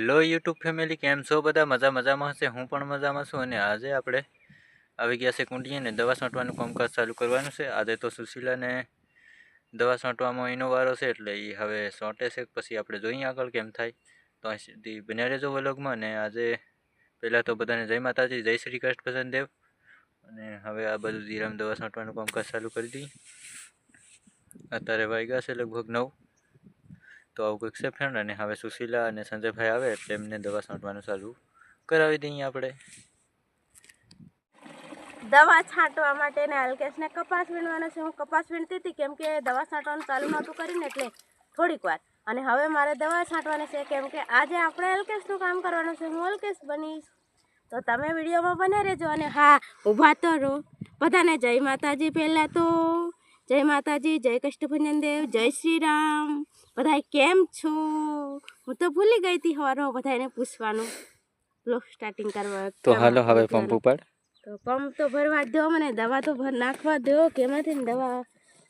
Hello YouTube family કેમ છો બધા? મજા મજામાં હશે? હું પણ મજામાં છું અને આજે આપણે આવી ગયા છે કુંડીએ ને દવા છાંટવાનું કામકાજ ચાલુ કરવાનું છે. આજે તો સુશીલાને દવા છાંટવામાં એનો વારો છે એટલે એ હવે છાંટે છે. પછી આપણે જોઈએ આગળ કેમ થાય. તો અહીં સુધી બન્યા રહેજો વલોગમાં અને આજે પહેલાં તો બધાને જય માતાજી, જય શ્રી કૃષ્ણ દેવ. અને હવે આ બધું ધીરામ દવા છાંટવાનું કામકાજ ચાલુ કરી દઈએ અત્યારે વાગ્યા છે લગભગ નવ. તો આવું કંઈક છે ફ્રેન્ડ અને હવે સુશીલા અને સંજયભાઈ આવે એટલે દવા છાંટવાનું ચાલુ કરાવી દઈએ આપણે. દવા છાંટવા માટે ને અલ્કેશને કપાસ વીણવાનો છે. હું કપાસ વીણતી હતી કેમ કે દવા છાંટવાનું ચાલુ નહોતું કરીને એટલે થોડીક વાર. અને હવે મારે દવા છાંટવાની છે કેમ કે આજે આપણે અલ્કેશનું કામ કરવાનું છે. હું અલ્કેશ બનીશ. તો તમે વિડીયોમાં બને રહેજો. અને હા, ઊભા તો રહો. બધાને જય માતાજી પહેલાં તો. જય માતાજી, જય કષ્ટભંજન દેવ, જય શ્રી રામ બધા કેમ છો? હું તો ભૂલી ગઈ હતી હવારમાં બધાને પૂછવાનું. બ્લોગ સ્ટાર્ટિંગ કરવા તો હાલો હવે પંપ ઉપાડ. તો પંપ તો ભરવા દો મને દવા તો ભર નાખવા દો કેમાંથી ને દવા?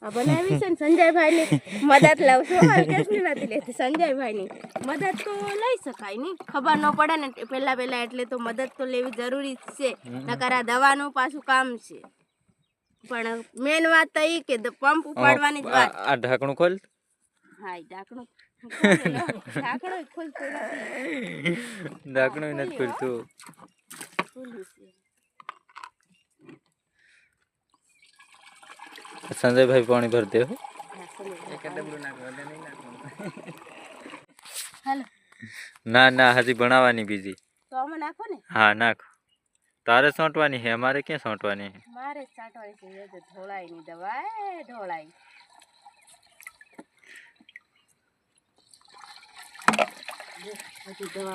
બનાવી છે ને સંજયભાઈની. મદદ લઉં છું અલ્કેશની નથી લેતી સંજયભાઈની. મદદ તો લઈ શકાય નહીં. ખબર ન પડે ને પહેલા પહેલા એટલે તો મદદ તો લેવી જરૂરી જ છે. નકર આ દવાનું પાછું કામ છે. પણ મેન વાત તો એ કે પંપ ઉપાડવાની જ વાત. આ ઢાંકણું ખોલ. હા ઈ ઢાંકણું ઢાંકણું ખુલતું નથી ઢાંકણું નથી ખુલતું. સંજયભાઈ પાણી ભર દે હો. હા, સંજયભાઈ. હાલો. ના ના હજી ભણાવવાની બીજી. હા નાખો ને. હા નાખ. તારે સોંટવાની છે અમારે ક્યાં સોંટવાની છે? મારે જ છે એ ની દવા એ ઢોળાઈ હજી દવા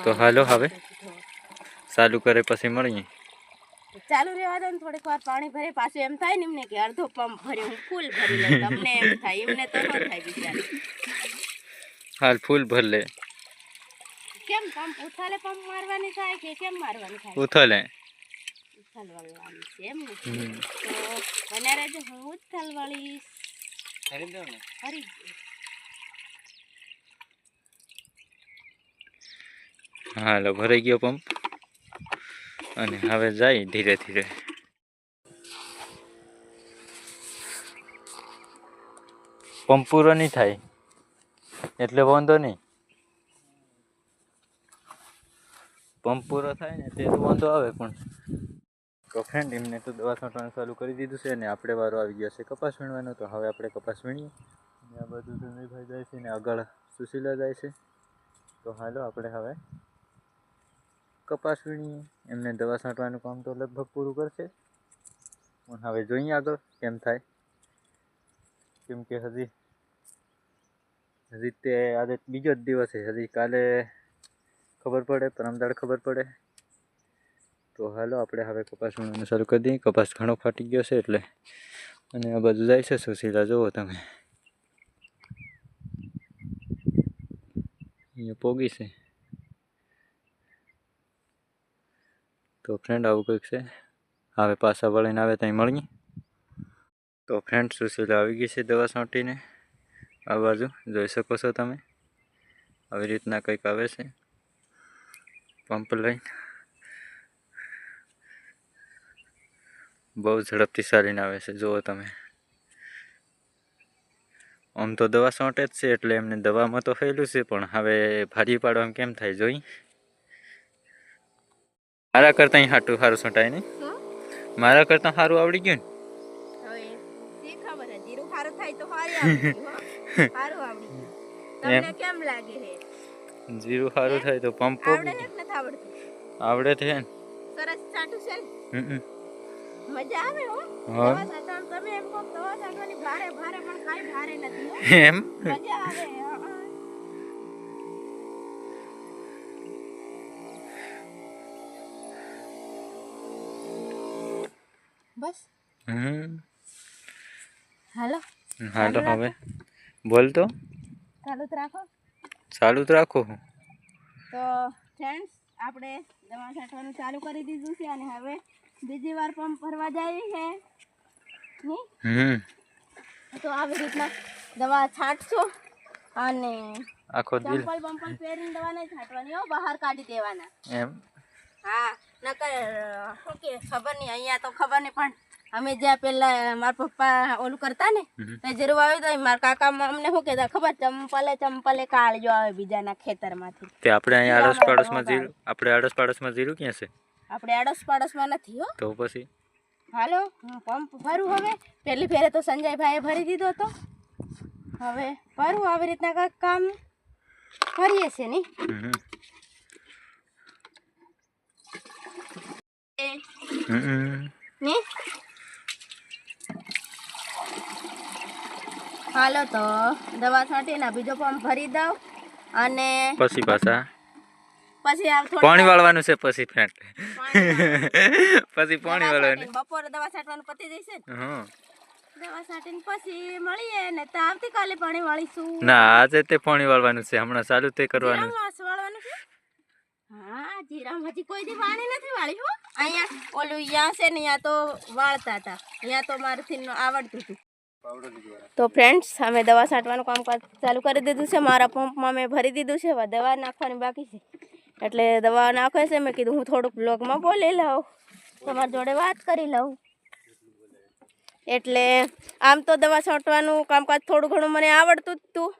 તો હાલો હવે. ચાલુ કરે પછી મળીએ. ચાલુ રહેવા દો ને થોડીક વાર પાણી ભરે પાછું એમ થાય ને એમને કે અડધો પંપ ભર્યો હું ફૂલ ભરી લઉં. તમને એમ થાય એમને તો ન થાય બિચારા. હાલ ફૂલ ભર લે. કેમ પંપ ઉથાલે પંપ મારવાની થાય કે કેમ મારવાની થાય? ઉથલે. ઉથાલવાળી છે એમ ને. તો બનારે રહેજો હું ઉથાલવાળી હરી જ. હાલો, ભરાઈ ગયો પંપ અને હવે જાય ધીરે ધીરે. પંપ પૂરો નહીં થાય. એટલે વાંધો નહીં. પંપ પૂરો થાય ને તે તો વાંધો આવે પણ. તો ફ્રેન્ડ એમને તો દવા છાંટવાનું ચાલુ કરી દીધું છે અને આપણે વારો આવી ગયો છે કપાસ વીણવાનો. તો હવે આપણે કપાસ વીણીએ. અને આ બધું સંજયભાઈ જાય છે ને આગળ સુશીલા જાય છે. તો હાલો, આપણે હવે કપાસ વીણીએ એમને દવા છાંટવાનું કામ તો લગભગ પૂરું કરશે પણ હવે જોઈએ આગળ કેમ થાય. કેમ કે હજી હજી તે આજે બીજો જ દિવસ છે. હજી કાલે ખબર પડે પરમદાડ ખબર પડે. તો હાલો, આપણે હવે કપાસ વીણવાનું શરૂ કરી દઈએ. કપાસ ઘણો ફાટી ગયો છે એટલે. અને આ બધું જાય છે સુશીલા. જુઓ તમે. અહીંયા પોગી છે. તો ફ્રેન્ડ આવું કંઈક છે? હવે પાછા વળીને આવે ત્યાં મળીએ. તો ફ્રેન્ડ સુશીલા આવી ગઈ છે દવા છાંટીને આ બાજુ જોઈ શકો છો તમે. આવી રીતના કંઈક આવે છે. પંપ લઈને. બહુ ઝડપથી ચાલીને આવે છે. જુઓ તમે. આમ તો દવા છાંટે જ છે એટલે એમને દવામાં તો થયેલું છે, પણ હવે ભારી પાડવામાં કેમ થાય? જોઈ. મારા કરતાં અહીં હાટું સારું છૂટાય નહીં. મારા કરતાં સારું આવડી ગયું ને? જીરું સારું થાય તો પંપ આવડે છે ને. સરસ છાંટું છે મજા આવે હો. હા. દવા છાંટવાનું તમે એમ કહો દવા ભારે ભારે પણ કાંઈ ભારે નથી એમ? મજા આવે બસ. હાલો. હાલો હવે. બોલ તો. ચાલુ રાખો. ચાલુ રાખો. તો ફ્રેન્ડ્સ આપણે દવા છાંટવાનું ચાલુ કરી દીધું છે અને હવે બીજી વાર પંપ ભરવા જાય છે. તો આવી રીતના દવા છાંટશો અને આખો દિલ. ચંપલ બંપલ પહેરીને દવા નહીં છાંટવાની હો બહાર કાઢી દેવાના. એમ. હા નકર શું કે ખબર નહીં અહીંયા તો ખબર નહીં પણ અમે જ્યાં પેલા મારા પપ્પા ઓલું કરતા ને ત્યાં જરૂર આવે તો મારા કાકા અમને શું કહેતા ખબર ચંપલે ચંપલે કાળજો આવે બીજાના ખેતરમાંથી. તે આપણે અહીંયા આડોશ પાડોશમાં જીરું આપણે આડોશ પાડોશમાં જીરું ક્યાં છે? આપણે આડોશ પાડોશમાં નથી હો. તો પછી? હાલો હું પંપ ભરું હવે. પહેલી ફેરે તો સંજયભાઈએ ભરી દીધો હતો હવે ભરું આવી રીતના કાંઈક કામ કરીએ છીએ નહીં? ને હાલો તો દવા છાંટીને બીજો પંપ ભરી દઉં અને પછી પાછા. પાણી વાળવાનું છે પછી ફેંટ. પછી પાણી વાળવાનું. બપોરે દવા છાંટવાનું પતી જશે હા. દવા છાંટીને પછી મળીએ ને તો આવતીકાલે પાણી વાળીશું. ના આજે તે પાણી વાળવાનું છે. હમણાં ચાલુ તે કરવાનું. વાળવાનું છે? હા જીરામાં કોઈ દી પાણી નથી વાળી હો. અહીંયા ઓલું અહીંયા છે ને અહીંયા તો વાળતા હતા. અહીંયા તો મારાથી આવડતું હતું. તો ફ્રેન્ડ્સ અમે દવા છાંટવાનું કામકાજ ચાલુ કરી દીધું છે. મારા પંપમાં મેં ભરી દીધું છે. દવા નાખવાની બાકી છે. એટલે દવા નાખે છે. મેં કીધું હું થોડુંક બ્લોગમાં બોલી લઉં. તમારી જોડે વાત કરી લઉં. એટલે આમ તો દવા છાંટવાનું કામકાજ થોડું ઘણું મને આવડતું જ હતું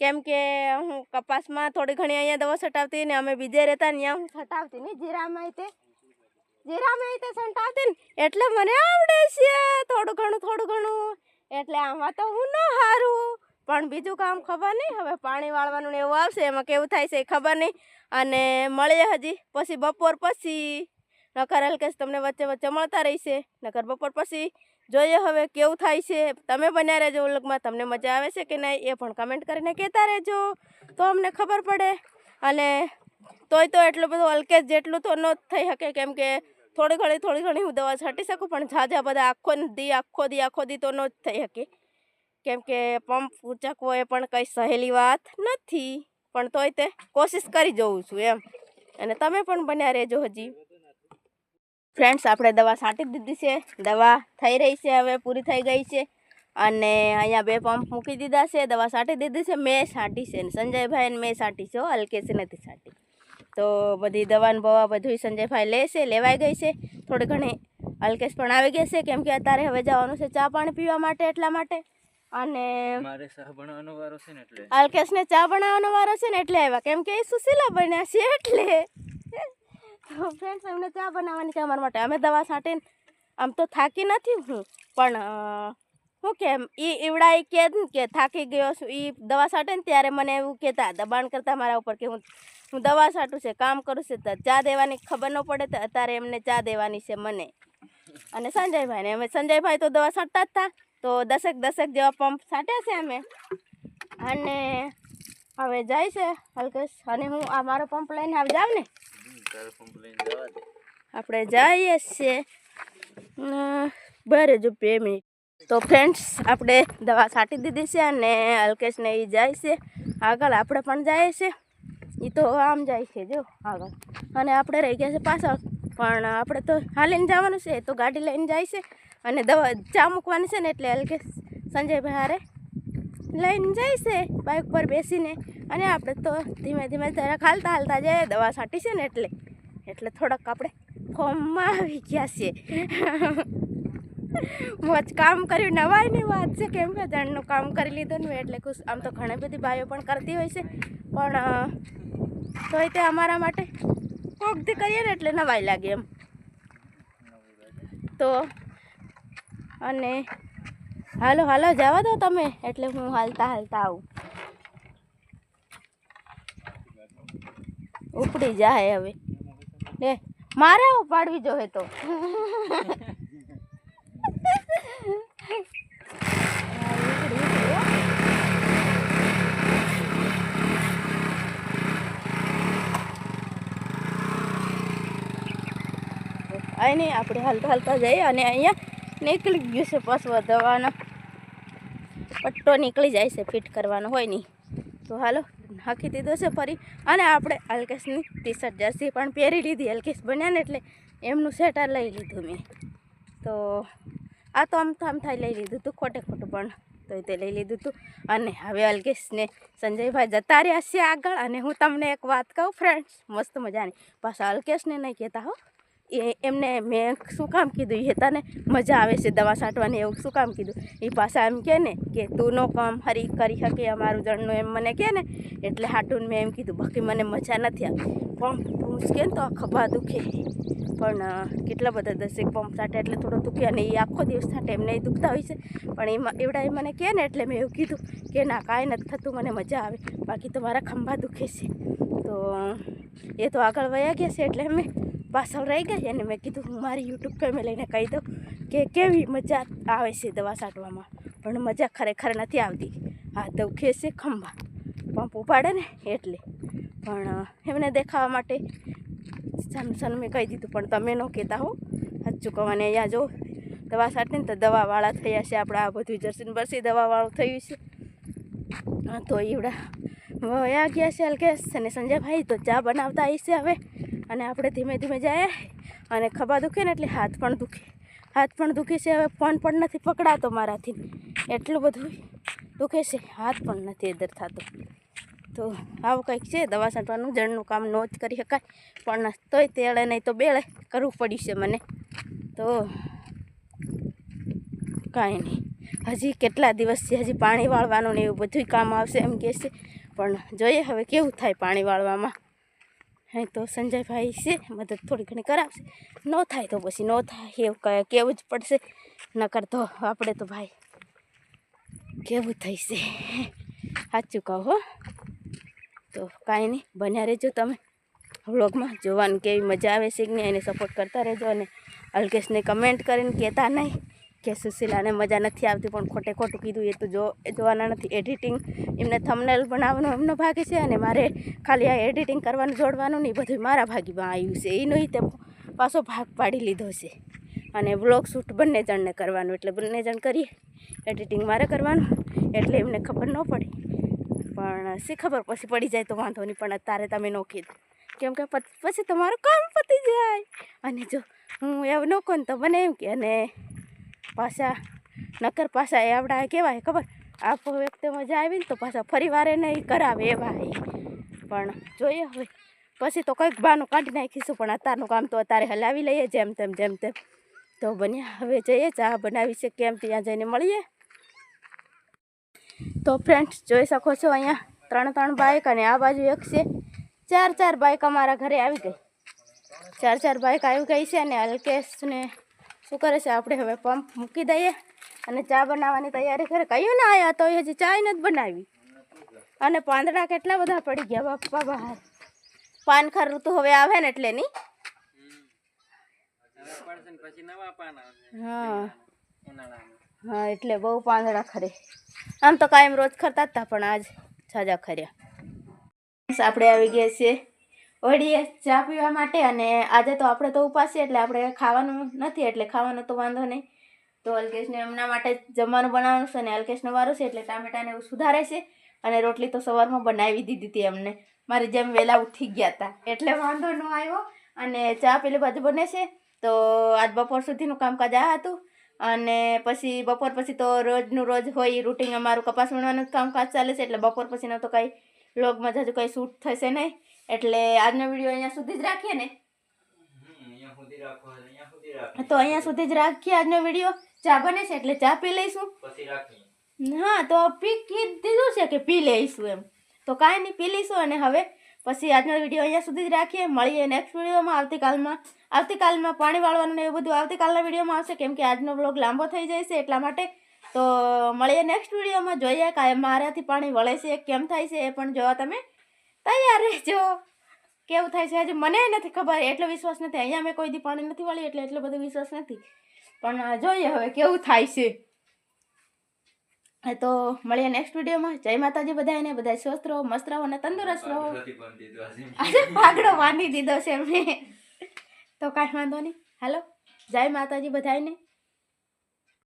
કેમ કે હું કપાસમાં થોડી ઘણી અહીંયા દવા છટાવતી ને અમે બીજે રહેતા ત્યાં હું છટાવતી ને જીરામાં તે. જીરામાં તે છંટાવતી ને એટલે મને આવડે છે થોડું ઘણું થોડું ઘણું. એટલે આમાં તો હું ન હારું. પણ બીજું કામ ખબર નહીં, હવે પાણી વાળવાનું ને એવું આવશે, એમાં કેવું થાય છે એ ખબર નહીં. અને મળીએ હજી, પછી બપોર પછી. નકર હલકેશ તમને વચ્ચે વચ્ચે મળતા રહેશે. નકર બપોર પછી જોઈએ હવે કેવું થાય છે. તમે બન્યા રહેજો ઉલગમાં તમને મજા આવે છે કે નહીં એ પણ કમેન્ટ કરીને કહેતા રહેજો. તો અમને ખબર પડે. અને તોય તો એટલું બધું અલકેશ જેટલું તો ન થઈ શકે કેમ કે થોડી ઘણી થોડી ઘણી હું દવા છાંટી શકું, પણ ઝાઝા બધા આખો દી આખો દી આખો દી તો ન જ થઈ શકે. કેમ કે પંપ ઉચકવો એ પણ કંઈ સહેલી વાત નથી. પણ તોય તે કોશિશ કરી જોઉં છું એમ. અને તમે પણ બન્યા રહેજો હજી. ફ્રેન્ડ્સ આપણે દવા છાંટી દીધી છે. દવા થઈ રહી છે હવે પૂરી થઈ ગઈ છે. અને અહીંયા બે પંપ મૂકી દીધા છે. દવા છાંટી દીધી છે. મેં છાંટી છે સંજયભાઈ મેં છાંટી છે હો, નથી છાંટી. તો બધી દવાનું બવા બધું સંજયભાઈ લે છે લેવાઈ ગઈ છે. થોડી ઘણી અલકેશ પણ આવી ગઈ છે કેમ કે અત્યારે હવે જવાનું છે ચા પાણી પીવા માટે એટલા માટે. અને મારે શાહ બનાવવાનો વારો છે ને એટલે. અલ્કેશને ચા બનાવવાનો વારો છે ને એટલે આવ્યા. કેમ કે એ સુશીલા બન્યા છે એટલે. તો ફ્રેન્ડ્સ અમને ચા બનાવવાની છે અમારા માટે. અમે દવા છાંટીને આમ તો થાકી નથી હું, પણ શું કે એ એવડા એ કહે કે થાકી ગયો છું એ દવા છાંટે ને ત્યારે મને એવું કહેતા, દબાણ કરતા મારા ઉપર કે હું હું દવા છાંટું છે, કામ કરું છે, તો ચા દેવાની ખબર ન પડે તો અત્યારે એમને ચા દેવાની છે મને. અને સંજયભાઈને, અમે સંજયભાઈ તો દવા છાંટતા જ હતા તો દસેક દસેક જેવા પંપ છાંટ્યા છે અમે. અને હવે જાય છે હલકેશ. અને હું આ મારો પંપ લઈને આવી જાવ ને? આપણે જઈએ છીએ. બરે જો બે મિનિટ. તો ફ્રેન્ડ્સ આપણે દવા છાંટી દીધી છે અને અલ્કેશને એ જાય છે. આગળ આપણે પણ જાય છે એ તો આમ જાય છે જો આગળ. અને આપણે રહી ગયા છે પાછળ. પણ આપણે તો હાલીને જવાનું છે. તો ગાડી લઈને જાય છે. અને દવા ચા મૂકવાની છે ને એટલે અલ્કેશ સંજયભાઈ હારે લઈને જઈશે બાઇક પર બેસીને. અને આપણે તો ધીમે ધીમે જરાક હાલતા હાલતા જઈએ દવા છાંટી છે ને એટલે એટલે થોડાક આપણે ફોર્મમાં આવી ગયા છીએ. મોજ કામ કર્યું, નવાઈની વાત છે કેમ કે જણનું કામ કરી લીધું ને એટલે ખુશ. આમ તો ઘણી બધી ભાઈઓ પણ કરતી હોય છે. પણ તોય તે અમારા માટે કોકથી કરીએ ને એટલે નવાઈ લાગે એમ. તો, અને હાલો હાલો, જવા દો તમે. એટલે હું હાલતા હાલતા આવું. ઉપડી જાય હવે. લે મારે ઉપાડવી જોઈએ તો. અહીં આપણે હાલતા હાલતા જઈએ અને અહીંયા નીકળી ગયું છે પશુ દવાનો પટ્ટો નીકળી જાય છે, ફિટ કરવાનો હોય નહીં. તો હાલો નાખી દીધો છે ફરી. અને આપણે અલ્કેશની ટી શર્ટ જર્સી પણ પહેરી લીધી, અલ્કેશ બન્યા ને એટલે એમનું સ્વેટર લઈ લીધું મેં. તો આ તો આમ આમ થાય લઈ લીધું તું, ખોટે ખોટું પણ તો તે લઈ લીધું હતું અને હવે અલ્કેશને સંજયભાઈ જતા રહ્યા છે આગળ, અને હું તમને એક વાત કહું ફ્રેન્ડ્સ મસ્ત મજાની. પાછા અલ્કેશને નહીં કહેતા હો. એ એમને મેં શું કામ કીધું? એ તને મજા આવે છે દવા છાંટવાની એવું શું કામ કીધું? એ પાછા એમ કહે ને કે, તું નો કામ હરી કરી શકે અમારું જણનું એમ મને કહે ને. એટલે હાટુન મેં એમ કીધું, બાકી મને મજા નથી આવી. પંપ પૂછકે ને તો ખભા દુખે. પણ કેટલા બધા દસેક પંપ છાંટે એટલે થોડો દુખે અને એ આખો દિવસ છાંટે એમને દુખતા હોય છે. પણ એમાં એવડા એ મને કહે ને એટલે મેં એવું કીધું કે, ના, કાંઈ નથી થતું, મને મજા આવે. બાકી તો મારા ખંભા દુખે છે. તો, એ તો આગળ વયા ગયા છે એટલે અમે પાછળ રહી ગઈ અને મેં કીધું, હું મારી યુટ્યુબ ફેમિલીને કહી દઉં કે કેવી મજા આવે છે દવા છાંટવામાં. પણ મજા ખરેખર નથી આવતી. હા દુખે છે ખંભા. પંપ ઉપાડે ને એટલે. પણ એમને દેખાવા માટે સાનું સાનું મેં કહી દીધું, પણ તમે ન કહેતા હો. સાચું કહો અહીંયા જો દવા છાંટીને તો દવાવાળા થયા છે આપણે. આ બધું જર્સીન બરસી દવાવાળું થયું છે. તો એવડા વયા ગયા છે અલ્કેશ અને સંજયભાઈ, તો ચા બનાવતા આવી છે હવે. અને આપણે ધીમે ધીમે જાય અને ખભા દુખે ને એટલે હાથ પણ દુખે. હાથ પણ દુખે છે, હવે ફોન પણ નથી પકડાતો મારાથી. એટલું બધું દુખે છે, હાથ પણ નથી એદર થતો. તો આવું કંઈક છે, દવા છાંટવાનું, જળનું કામ ન જ કરી શકાય. પણ તોય તેળે નહીં તો બેળે કરવું પડ્યું છે મને. તો કાંઈ નહીં. હજી કેટલા દિવસ છે, હજી પાણી વાળવાનું ને એવું બધું કામ આવશે એમ કહે છે. પણ જોઈએ હવે કેવું થાય પાણી વાળવામાં. હે તો સંજયભાઈ છે, મદદ થોડી ઘણી કરાવશે. ન થાય તો પછી ન થાય, એવું કેવું જ પડશે. નકર તો આપણે તો ભાઈ કેવું થઈશે. સાચું કહો હો. તો કાંઈ નહીં, બન્યા રહેજો તમે. વ્લોગમાં જોવાનું કેવી મજા આવે છે કે નહીં, એને સપોર્ટ કરતા રહેજો અને અલ્કેશને કમેન્ટ કરીને કહેતા નહીં. કે સુશીલાને મજા નથી આવતી, પણ ખોટે ખોટું કીધું એ તો જો જોવાના નથી. એડિટિંગ એમને થમનેલ બનાવવાનો એમનો ભાગે છે અને મારે ખાલી આ એડિટિંગ કરવાનું, જોડવાનું નહીં બધું મારા ભાગીમાં આવ્યું છે. એનો તે પાછો ભાગ પાડી લીધો છે. અને બ્લોગ શૂટ બંને જણને કરવાનું, એટલે બંને જણ કરીએ. એડિટિંગ મારે કરવાનું, એટલે એમને ખબર ન પડી. પણ શી ખબર પછી પડી જાય તો વાંધો નહીં, પણ અત્યારે તમે ન કીધું. કેમ કે પછી તમારું કામ પતી જાય. અને જો હું એવું ન કહું તો મને એમ કે, અને પાછા, નકર પાછા એ આવડા કહેવાય, ખબર? આ વખતે મજા આવી ને તો પાછા ફરી વારે નહીં કરાવે એવા એ પણ જોઈએ હવે. પછી તો કંઈક બહાનું કાઢી નાખીશું, પણ અત્યારનું કામ તો અત્યારે હલાવી લઈએ જેમ તેમ જેમ તેમ. તો બન્યા, હવે જઈએ, ચા બનાવી છે, કેમ ત્યાં જઈને મળીએ? તો ફ્રેન્ડ્સ જોઈ શકો છો અહીંયા ત્રણ ત્રણ બાઇક અને આ બાજુ એક છે. ચાર ચાર બાઇક અમારા ઘરે આવી ગઈ. ચાર ચાર બાઇક આવી ગઈ છે અને અલ્કેશને શું કરે છે? આપણે હવે પંપ મૂકી દઈએ અને ચા બનાવવાની તૈયારી કરે. કયું ના આવ્યા તો હજી ચા નથી બનાવી. અને પાંદડા કેટલા બધા પડી ગયા બાપા બહાર. પાનખર ઋતુ હવે આવે ને એટલે નહીં હા. હા, એટલે બહુ પાંદડા ખરે. આમ તો કાયમ રોજ ખરતા હતા પણ આજ સાજા ખર્યા. આપણે આવી ગયા છીએ ઓળીએ ચા પીવા માટે અને આજે તો આપણે તો ઉપાસ છીએ એટલે આપણે ખાવાનું નથી, એટલે ખાવાનો તો વાંધો નહીં. તો અલ્કેશને એમના માટે જમવાનું બનાવવાનું છે અને અલ્કેશનો વારો છે એટલે ટામેટાને એવું સુધારે છે અને રોટલી તો સવારમાં બનાવી દીધી હતી એમને. મારી જેમ વહેલા ઉઠી ગયા હતા એટલે વાંધો ન આવ્યો અને ચા પેલી બાજુ બને છે. તો આજ બપોર સુધીનું કામકાજ આ હતું અને પછી બપોર પછી તો રોજનું રોજ હોય રૂટિન અમારું કપાસ વીણવાનું કામકાજ ચાલે છે એટલે બપોર પછીનો તો કંઈ વ્લોગમાં હજુ કંઈ શૂટ થશે નહીં. એટલે આજનો વીડિયો અહીંયા સુધી જ રાખીએ ને? તો અહીંયા સુધી જ રાખીએ આજનો વીડિયો ચા બને છે એટલે ચા પી લઈશું. હા તો પી દીધું છે કે પી લઈશું એમ. તો કાંઈ નહીં પી લઈશું અને હવે પછી આજનો વીડિયો અહીંયા સુધી જ રાખીએ. મળીએ નેક્સ્ટ વિડીયોમાં આવતીકાલમાં આવતીકાલમાં પાણી વાળવાનું ને એવું બધું આવતીકાલના વિડીયોમાં આવશે. કેમ કે આજનો બ્લોગ લાંબો થઈ જાય છે એટલા માટે. તો મળીએ નેક્સ્ટ વિડીયોમાં જોઈએ કે મારાથી પાણી વળે છે કેમ થાય છે એ પણ જોવા તમે તૈયાર રહેજો. કેવું થાય છે? આજે મને નથી ખબર, એટલો વિશ્વાસ નથી. અહીંયા મેં કોઈ દી પાણી નથી વાળી, એટલે એટલો બધો વિશ્વાસ નથી. પણ જોઈએ હવે કેવું થાય છે. તો મળીએ નેક્સ્ટ વિડીયોમાં જય માતાજી બધાને બધા સ્વસ્થ રહો, મસ્ત રહો અને તંદુરસ્ત રહો. આજે. પાઘડો બાંધી દીધો છે મેં તો કાંઈ વાંધો નહીં. હાલો, જય માતાજી બધાને